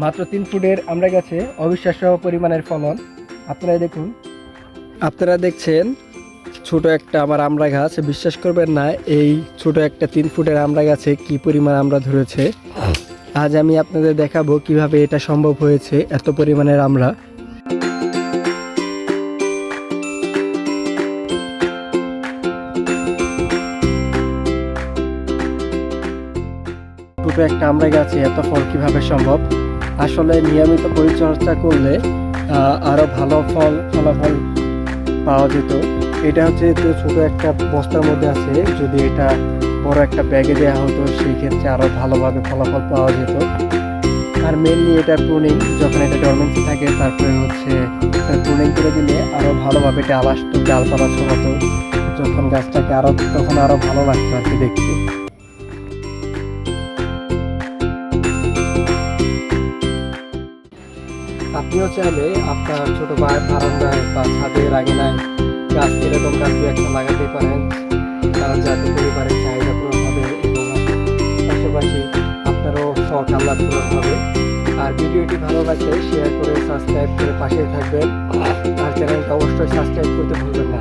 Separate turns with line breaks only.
মাত্র তিন ফুটের আমরা গাছে অবিশ্বাস্য পরিমাণের ফলন। আপনারা দেখুন। আপনারা দেখছেন ছোট একটা আমার আমড়া গাছ। বিশ্বাস করবেন না, এই ছোট একটা তিন ফুটের আমরা গাছে কি পরিমাণ আমরা ধরেছে। আজ আমি আপনাদের দেখাবো কীভাবে এটা সম্ভব হয়েছে, এত পরিমাণের আমরা। ছোট একটা আমড়া গাছে এত ফল কীভাবে সম্ভব? আসলে নিয়মিত পরিচর্যা করলে আহ, আরও ভালো ফল ফলাফল পাওয়া যেত। এটা হচ্ছে ছোট একটা বস্তার মধ্যে আছে যদি এটা বড় একটা ব্যাগে দেওয়া হতো সেই ক্ষেত্রে আরও ভালোভাবে ফলাফল পাওয়া যেত। আর মেনলি এটা প্রুনিং যখন এটা ডরমেন্সি থাকে তারপরে হচ্ছে প্রুনিং করে দিলে আরও ভালোভাবে ডাল আসতো ডালপালা ছড়াতো। যখন গাছটাকে আরও তখন আরও ভালো লাগতো আর কি দেখতে। আপনিও চাইলে আপনার ছোট ভাই বারান্দায় বা ছাদে আঙিনায় গাছ এরকম গাছ দু একটা লাগাতে পারেন। তারা যাতে পরিবারের চাহিদা পূরণ হবে এবং পাশাপাশি আপনারও শখ আহ্লাদ পূরণ হবে। আর ভিডিওটি ভালো লাগলে শেয়ার করে সাবস্ক্রাইব করে পাশে থাকবেন। আর চ্যানেলটা অবশ্যই সাবস্ক্রাইব করতে ভুলবেন না।